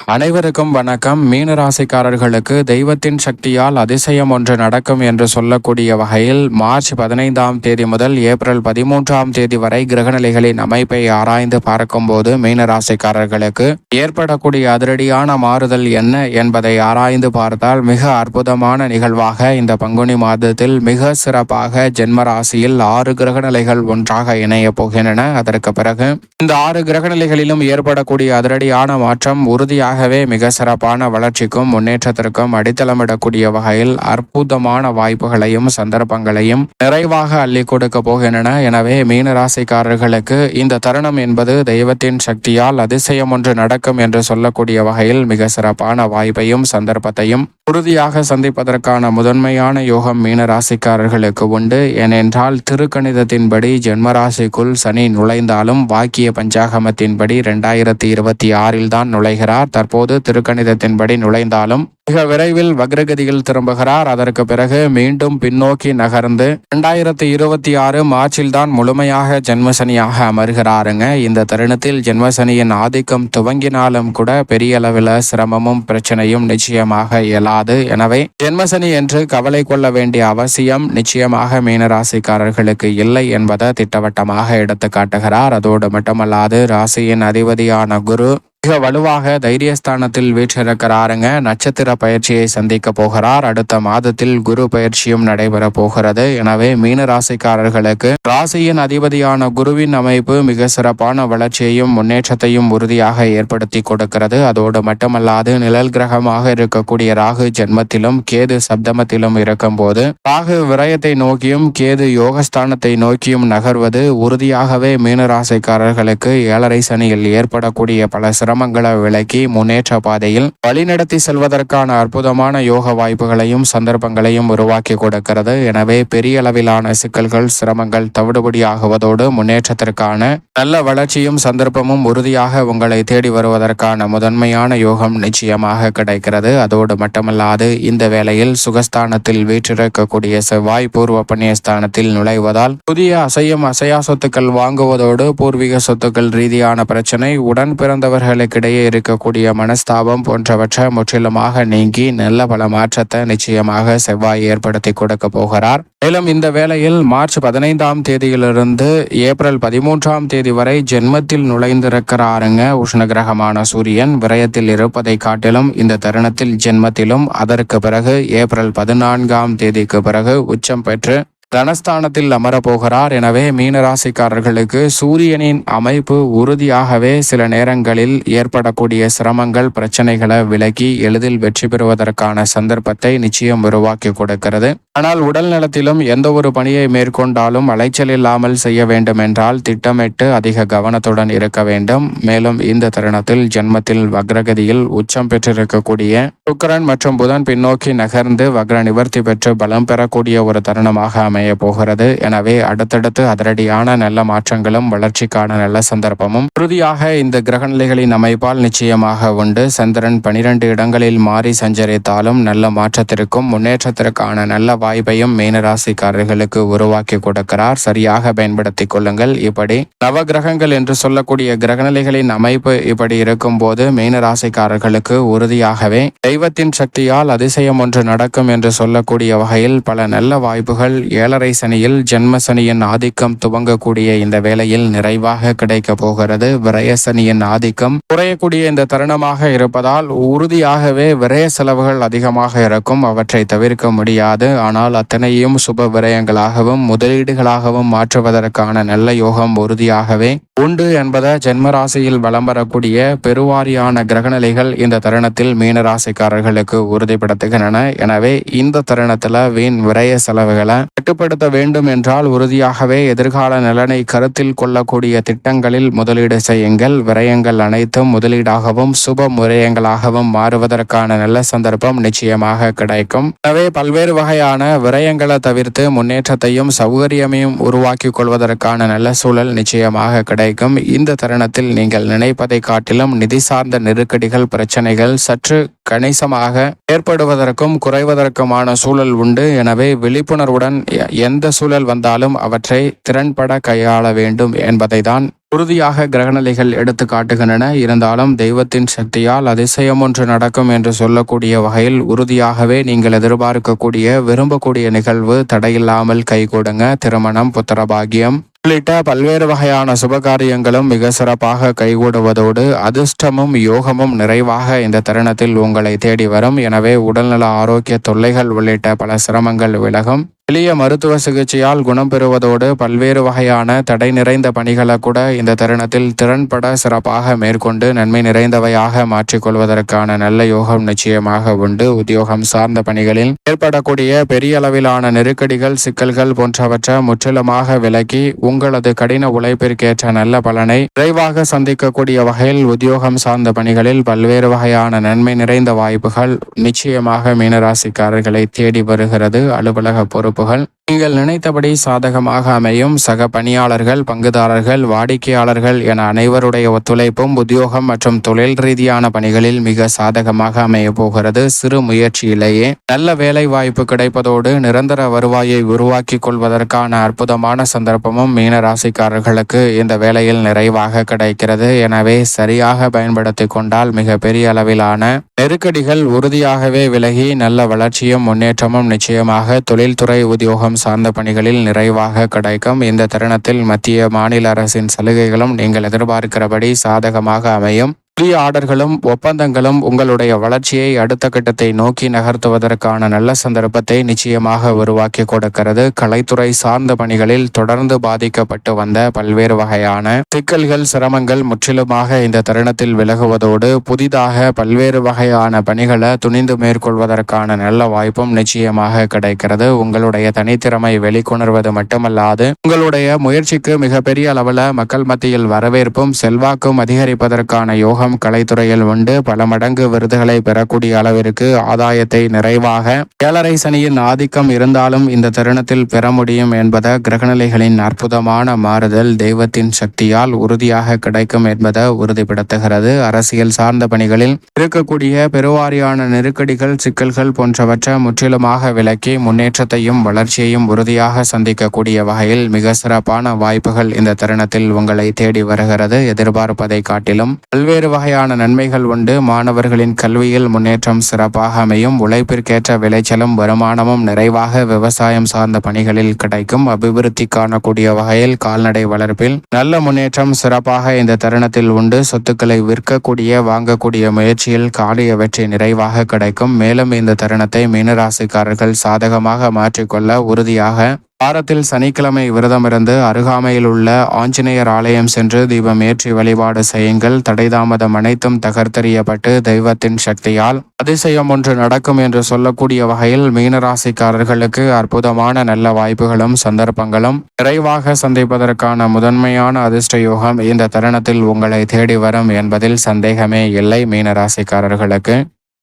அனைவருக்கும் வணக்கம். மீன ராசிக்காரர்களுக்கு தெய்வத்தின் சக்தியால் அதிசயம் ஒன்று நடக்கும் என்று சொல்லக்கூடிய வகையில் மார்ச் பதினைந்தாம் தேதி முதல் ஏப்ரல் பதிமூன்றாம் தேதி வரை கிரகநிலைகளின் அமைப்பை ஆராய்ந்து பார்க்கும்போது மீன ராசிக்காரர்களுக்கு ஏற்படக்கூடிய அதிரடியான மாறுதல் என்ன என்பதை ஆராய்ந்து பார்த்தால் மிக அற்புதமான நிகழ்வாக இந்த பங்குனி மாதத்தில் மிக சிறப்பாக ஜென்ம ராசியில் ஆறு கிரகநிலைகள் ஒன்றாக இணைய போகின்றன. அதற்கு பிறகு இந்த ஆறு கிரகநிலைகளிலும் ஏற்படக்கூடிய அதிரடியான மாற்றம் உறுதியாக உண்மையாகவே மிக சிறப்பான வளர்ச்சிக்கும் முன்னேற்றத்திற்கும் அடித்தளமிடக்கூடிய வகையில் அற்புதமான வாய்ப்புகளையும் சந்தர்ப்பங்களையும் நிறைவாக அள்ளி கொடுக்க போகின்றன. எனவே மீனராசிக்காரர்களுக்கு இந்த தருணம் என்பது தெய்வத்தின் சக்தியால் அதிசயம் ஒன்று நடக்கும் என்று சொல்லக்கூடிய வகையில் மிக சிறப்பான வாய்ப்பையும் சந்தர்ப்பத்தையும் உறுதியாக சந்திப்பதற்கான முதன்மையான யோகம் மீனராசிக்காரர்களுக்கு உண்டு. ஏனென்றால் திருக்கணிதத்தின்படி ஜென்மராசிக்குள் சனி நுழைந்தாலும் வாக்கிய பஞ்சாகமத்தின்படி இரண்டாயிரத்தி இருபத்தி ஆறில் தான் நுழைகிறார். தற்போது திருக்கணிதத்தின்படி நுழைந்தாலும் மிக விரைவில் வக்ரகதியில் திரும்புகிறார். அதற்கு பிறகு மீண்டும் பின்னோக்கி நகர்ந்து இரண்டாயிரத்தி இருபத்தி ஆறு மார்ச்சில் தான் முழுமையாக ஜென்மசனியாக அமர்கிறாருங்க. இந்த தருணத்தில் ஜென்மசனியின் ஆதிக்கம் துவங்கினாலும் கூட பெரிய அளவில் சிரமமும் பிரச்சனையும் நிச்சயமாக இயலாது. எனவே ஜென்மசனி என்று கவலை கொள்ள வேண்டிய அவசியம் நிச்சயமாக மீனராசிக்காரர்களுக்கு இல்லை என்பதை திட்டவட்டமாக எடுத்து காட்டுகிறார் அதோடு மட்டுமல்லாது ராசியின் அதிபதியான குரு மிக வலுவாக தைரியஸ்தானத்தில் வீற்றிருக்கிறாருங்க. நட்சத்திர பயிற்சியை சந்திக்க போகிறார். அடுத்த மாதத்தில் குரு பயிற்சியும் நடைபெற போகிறது. எனவே மீன ராசிக்காரர்களுக்கு ராசியின் அதிபதியான குருவின் அமைப்பு மிக சிறப்பான வளர்ச்சியையும் முன்னேற்றத்தையும் உறுதியாக ஏற்படுத்தி கொடுக்கிறது. அதோடு மட்டுமல்லாது நிழல் கிரகமாக இருக்கக்கூடிய ராகு ஜென்மத்திலும் கேது சப்தமத்திலும் இருக்கும் போது ராகு விரயத்தை நோக்கியும் கேது யோகஸ்தானத்தை நோக்கியும் நகர்வது உறுதியாகவே மீனராசிக்காரர்களுக்கு ஏழரை சனியில் ஏற்படக்கூடிய பல சிரமங்களை விலக்கி முன்னேற்ற பாதையில் வழிநடத்தி செல்வதற்கான அற்புதமான யோக வாய்ப்புகளையும் சந்தர்ப்பங்களையும் உருவாக்கி கொடுக்கிறது. எனவே பெரிய அளவிலான சிக்கல்கள் சிரமங்கள் தவிடுபடியாகுவதோடு முன்னேற்றத்திற்கான நல்ல வளர்ச்சியும் சந்தர்ப்பமும் உறுதியாக உங்களை தேடி வருவதற்கான முதன்மையான யோகம் நிச்சயமாக கிடைக்கிறது. அதோடு மட்டுமல்லாது இந்த வேளையில் சுகஸ்தானத்தில் வீற்றிருக்கக்கூடிய செவ்வாய் பூர்வ புண்ணியஸ்தானத்தில் நுழைவதால் புதிய அசையும் அசையா சொத்துக்கள் வாங்குவதோடு பூர்வீக சொத்துக்கள் ரீதியான பிரச்சனை உடன் பிறந்தவர்கள் உறவுகளுக்கிடையே இருக்கக்கூடிய மனஸ்தாபம் போன்றவற்றை முற்றிலுமாக நீங்கி நல்ல பல மாற்றத்தை நிச்சயமாக செவ்வாய் ஏற்படுத்தி கொடுக்க போகிறார். மேலும் இந்த வேளையில் மார்ச் பதினைந்தாம் தேதியிலிருந்து ஏப்ரல் பதிமூன்றாம் தேதி வரை ஜென்மத்தில் நுழைந்திருக்கிறாருங்க. உஷ்ண கிரகமான சூரியன் விரயத்தில் இருப்பதை காட்டிலும் இந்த தருணத்தில் ஜென்மத்திலும் அதற்கு பிறகு ஏப்ரல் பதினான்காம் தேதிக்கு பிறகு உச்சம் பெற்று தனஸ்தானத்தில் அமரப்போகிறார். எனவே மீனராசிக்காரர்களுக்கு சூரியனின் அமைப்பு உறுதியாகவே சில நேரங்களில் ஏற்படக்கூடிய சிரமங்கள் பிரச்சனைகளை விலக்கி எளிதில் வெற்றி பெறுவதற்கான சந்தர்ப்பத்தை நிச்சயம் உருவாக்கி கொடுக்கிறது. ஆனால் உடல் நலத்திலும் எந்த ஒரு பணியை மேற்கொண்டாலும் அலைச்சல் இல்லாமல் செய்ய வேண்டும் என்றால் திட்டமிட்டு அதிக கவனத்துடன் இருக்க வேண்டும். மேலும் இந்த தருணத்தில் ஜென்மத்தில் வக்ரகதியில் உச்சம் பெற்றிருக்கக்கூடிய சுக்கரன் மற்றும் புதன் பின்னோக்கி நகர்ந்து வக்ர நிவர்த்தி பெற்று பலம் பெறக்கூடிய ஒரு தருணமாக அமை அமைய போகிறது. எனவே அடுத்தடுத்து அதிரடியான நல்ல மாற்றங்களும் வளர்ச்சிக்கான நல்ல சந்தர்ப்பமும் உறுதியாக இந்த கிரகநிலைகளின் அமைப்பால் நிச்சயமாக உண்டு. சந்திரன் பனிரெண்டு இடங்களில் மாறி சஞ்சரித்தாலும் நல்ல மாற்றத்திற்கும் முன்னேற்றத்திற்கான நல்ல வாய்ப்பையும் மீனராசிக்காரர்களுக்கு உருவாக்கி கொடுக்கிறார். சரியாக பயன்படுத்திக் கொள்ளுங்கள். இப்படி நவ கிரகங்கள் என்று சொல்லக்கூடிய கிரகநிலைகளின் அமைப்பு இப்படி இருக்கும் போது மீனராசிக்காரர்களுக்கு உறுதியாகவே தெய்வத்தின் சக்தியால் அதிசயம் ஒன்று நடக்கும் என்று சொல்லக்கூடிய வகையில் பல நல்ல வாய்ப்புகள் ஏழரை சனியில் ஜென்ம சனியின் ஆதிக்கம் துவங்கக்கூடிய இந்த வேளையில் நிறைவாக கிடைக்க போகிறது. விரயசனியின் ஆதிக்கம் குறையக்கூடிய இந்த தருணமாக இருப்பதால் உறுதியாகவே விரய செலவுகள் அதிகமாக இருக்கும். அவற்றை தவிர்க்க முடியாது. ஆனால் அத்தனையும் சுப விரயங்களாகவும் முதலீடுகளாகவும் மாற்றுவதற்கான நல்ல யோகம் உறுதியாகவே உண்டு என்பதை ஜென்மராசியில் வலம் வரக்கூடிய பெருவாரியான கிரகநிலைகள் இந்த தருணத்தில் மீனராசிக்காரர்களுக்கு உறுதிப்படுத்துகின்றன. எனவே இந்த தருணத்துல வீண் விரய செலவுகளை கட்டுப்படுத்த வேண்டும் என்றால் உறுதியாகவே எதிர்கால நலனை கருத்தில் கொள்ளக்கூடிய திட்டங்களில் முதலீடு செய்யுங்கள். விரயங்கள் அனைத்தும் முதலீடாகவும் சுப முறையங்களாகவும் மாறுவதற்கான நல்ல சந்தர்ப்பம் நிச்சயமாக கிடைக்கும். எனவே பல்வேறு வகையான விரயங்களை தவிர்த்து முன்னேற்றத்தையும் சௌகரியமையும் உருவாக்கி கொள்வதற்கான நல்ல சூழல் நிச்சயமாக கிடைக்கும். இந்த தருணத்தில் நீங்கள் நினைப்பதை காட்டிலும் நிதி சார்ந்த நெருக்கடிகள் பிரச்சனைகள் சற்று கணிசமாக ஏற்படுவதற்கும் குறைவதற்குமான சூழல் உண்டு. எனவே விழிப்புணர்வுடன் எந்த சூழல் வந்தாலும் அவற்றை திறன்பட கையாள வேண்டும் என்பதை தான் உறுதியாக கிரகநிலைகள் எடுத்து காட்டுகின்றன. இருந்தாலும் தெய்வத்தின் சக்தியால் அதிசயம் ஒன்று நடக்கும் என்று சொல்லக்கூடிய வகையில் உறுதியாகவே நீங்கள் எதிர்பார்க்கக்கூடிய விரும்பக்கூடிய நிகழ்வு தடையில்லாமல் கைகூடுங்க. திருமணம் புத்திரபாகியம். உள்ளிட்ட பல்வேறு வகையான சுபகாரியங்களும் மிக சிறப்பாக கைகூடுவதோடு அதிர்ஷ்டமும் யோகமும் நிறைவாக இந்த தருணத்தில் உங்களை தேடி வரும். எனவே உடல்நல ஆரோக்கிய தொல்லைகள் உள்ளிட்ட பல சிரமங்கள் விலகும். எளிய மருத்துவ சிகிச்சையால் குணம் பெறுவதோடு பல்வேறு வகையான தடை நிறைந்த பணிகளை கூட இந்த தருணத்தில் திறன்பட சிறப்பாக மேற்கொண்டு நன்மை நிறைந்தவையாக மாற்றிக்கொள்வதற்கான நல்ல யோகம் நிச்சயமாக உண்டு. உத்தியோகம் சார்ந்த பணிகளில் ஏற்படக்கூடிய பெரிய அளவிலான நெருக்கடிகள் சிக்கல்கள் போன்றவற்றை முற்றிலுமாக விலக்கி உங்களது கடின உழைப்பிற்கேற்ற நல்ல பலனை விரைவாக சந்திக்கக்கூடிய வகையில் உத்தியோகம் சார்ந்த பணிகளில் பல்வேறு வகையான நன்மை நிறைந்த வாய்ப்புகள் நிச்சயமாக மீனராசிக்காரர்களை தேடி வருகிறது. அலுவலக பொறுப்புகள் நீங்கள் நினைத்தபடி சாதகமாக அமையும். சக பணியாளர்கள் பங்குதாரர்கள் வாடிக்கையாளர்கள் என அனைவருடைய ஒத்துழைப்பும் உத்தியோகம் மற்றும் தொழில் ரீதியான பணிகளில் மிக சாதகமாக அமைய போகிறது. சிறு முயற்சியிலேயே நல்ல வேலை வாய்ப்பு கிடைப்பதோடு நிரந்தர வருவாயை உருவாக்கி கொள்வதற்கான அற்புதமான சந்தர்ப்பமும் மீன ராசிக்காரர்களுக்கு இந்த வேலையில் நிறைவாக கிடைக்கிறது. எனவே சரியாக பயன்படுத்தி கொண்டால் மிக பெரிய அளவிலான நெருக்கடிகள் உறுதியாகவே விலகி நல்ல வளர்ச்சியும் முன்னேற்றமும் நிச்சயமாக தொழில்துறை உத்தியோகம் சார்ந்த பணிகளில் நிறைவாக கிடைக்கும். இந்த தருணத்தில் மத்திய மாநில அரசின் சலுகைகளும் நீங்கள் எதிர்பார்க்கிறபடி சாதகமாக அமையும். ப்ரீ ஆர்டர்களும் ஒப்பந்தங்களும் உங்களுடைய வளர்ச்சியை அடுத்த கட்டத்தை நோக்கி நகர்த்துவதற்கான நல்ல சந்தர்ப்பத்தை நிச்சயமாக உருவாக்கி கொடுக்கிறது. கலைத்துறை சார்ந்த பணிகளில் தொடர்ந்து பாதிக்கப்பட்டு வந்த பல்வேறு வகையான சிக்கல்கள் சிரமங்கள் முற்றிலுமாக இந்த தருணத்தில் விலகுவதோடு புதிதாக பல்வேறு வகையான பணிகளை துணிந்து மேற்கொள்வதற்கான நல்ல வாய்ப்பும் நிச்சயமாக கிடைக்கிறது. உங்களுடைய தனித்திறமை வெளிக்கொணர்வது மட்டுமல்லாது உங்களுடைய முயற்சிக்கு மிகப்பெரிய அளவில் மக்கள் மத்தியில் வரவேற்பும் செல்வாக்கும் அதிகரிப்பதற்கான யோகம் கலைத்துறையில் உண்டு. பல மடங்கு விருதுகளை பெறக்கூடிய அளவிற்கு ஆதாயத்தை நிறைவாக ஏழரை சனியின் ஆதிக்கம் இருந்தாலும் இந்த தருணத்தில் பெற முடியும் என்பதை கிரகநிலைகளின் அற்புதமான மாறுதல் தெய்வத்தின் சக்தியால் உறுதியாக கிடைக்கும் என்பதை உறுதிப்படுத்துகிறது. அரசியல் சார்ந்த பணிகளில் இருக்கக்கூடிய பெருவாரியான நெருக்கடிகள் சிக்கல்கள் போன்றவற்றை முற்றிலுமாக விலக்கி முன்னேற்றத்தையும் வளர்ச்சியையும் உறுதியாக சந்திக்கக்கூடிய வகையில் மிக சிறப்பான வாய்ப்புகள் இந்த தருணத்தில் உங்களை தேடி வருகிறது. எதிர்பார்ப்பதை காட்டிலும் பல்வேறு வகையான நன்மைகள் உண்டு. மாணவர்களின் கல்வியில் முன்னேற்றம் சிறப்பாக அமையும். உழைப்பிற்கேற்ற விளைச்சலும் வருமானமும் நிறைவாக விவசாயம் சார்ந்த பணிகளில் கிடைக்கும். அபிவிருத்தி காணக்கூடிய வகையில் கால்நடை வளர்ப்பில் நல்ல முன்னேற்றம் சிறப்பாக இந்த தருணத்தில் உண்டு. சொத்துக்களை விற்கக்கூடிய வாங்கக்கூடிய முயற்சியில் காலிய வெற்றி நிறைவாக கிடைக்கும். மேலும் இந்த தருணத்தை மீனராசிக்காரர்கள் சாதகமாக மாற்றிக்கொள்ள உறுதியாக வாரத்தில் சனிக்கிழமை விரதமிருந்து அருகாமையில் உள்ள ஆஞ்சநேயர் ஆலயம் சென்று தீபம் ஏற்றி வழிபாடு செய்யுங்கள். தடைதாமதம் அனைத்தும் தகர்த்தெறியப்பட்டு தெய்வத்தின் சக்தியால் அதிசயம் ஒன்று நடக்கும் என்று சொல்லக்கூடிய வகையில் மீனராசிக்காரர்களுக்கு அற்புதமான நல்ல வாய்ப்புகளும் சந்தர்ப்பங்களும் நிறைவாக சந்திப்பதற்கான முதன்மையான அதிர்ஷ்ட யோகம் இந்த தருணத்தில் உங்களை தேடி வரும் என்பதில் சந்தேகமே இல்லை மீனராசிக்காரர்களுக்கு.